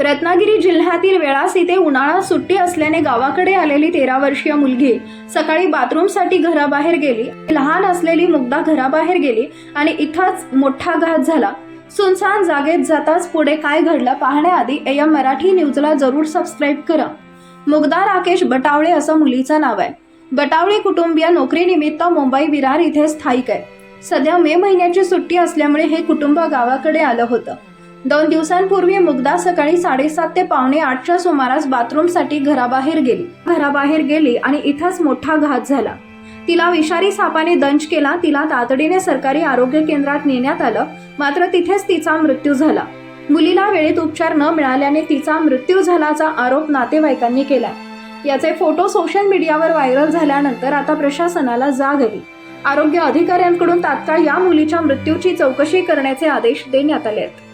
रत्नागिरी जिल्ह्यातील वेळास इथे उन्हाळा सुट्टी असल्याने गावाकडे आलेली तेरा वर्षीय मुलगी सकाळी बाथरूमसाठी घराबाहेर गेली लहान असलेली मुग्धा घराबाहेर गेली आणि इथंच मोठा घात झाला. सुनसान जागेत जाताच पुढे काय घडलं पाहण्याआधी एम मराठी न्यूजला जरूर सबस्क्राईब करा. मुग्धा राकेश बटावळे असं मुलीचं नाव आहे. बटावळे कुटुंबीय नोकरीनिमित्त मुंबई विरार इथे स्थायिक आहे. सध्या मे महिन्याची सुट्टी असल्यामुळे हे कुटुंब गावाकडे आलं होतं. दोन दिवसांपूर्वी मुग्धा सकाळी साडेसात ते पावणे आठच्या सुमारास बाथरूमसाठी घराबाहेर गेली. घराबाहेर गेली आणि इथंच मोठा घात झाला. तिला विषारी सापाने दंश केला. तिला तातडीने सरकारी आरोग्य केंद्रात नेण्यात आलं. मात्र तिथेच तिचा मृत्यू झाला. मुलीला वेळेत उपचार न मिळाल्याने तिचा मृत्यू झाल्याचा आरोप नातेवाईकांनी केला याचे फोटो सोशल मीडियावर व्हायरल झाल्यानंतर आता प्रशासनाला जाग आली. आरोग्य अधिकाऱ्यांकडून तात्काळ या मुलीच्या मृत्यूची चौकशी करण्याचे आदेश देण्यात आले आहेत.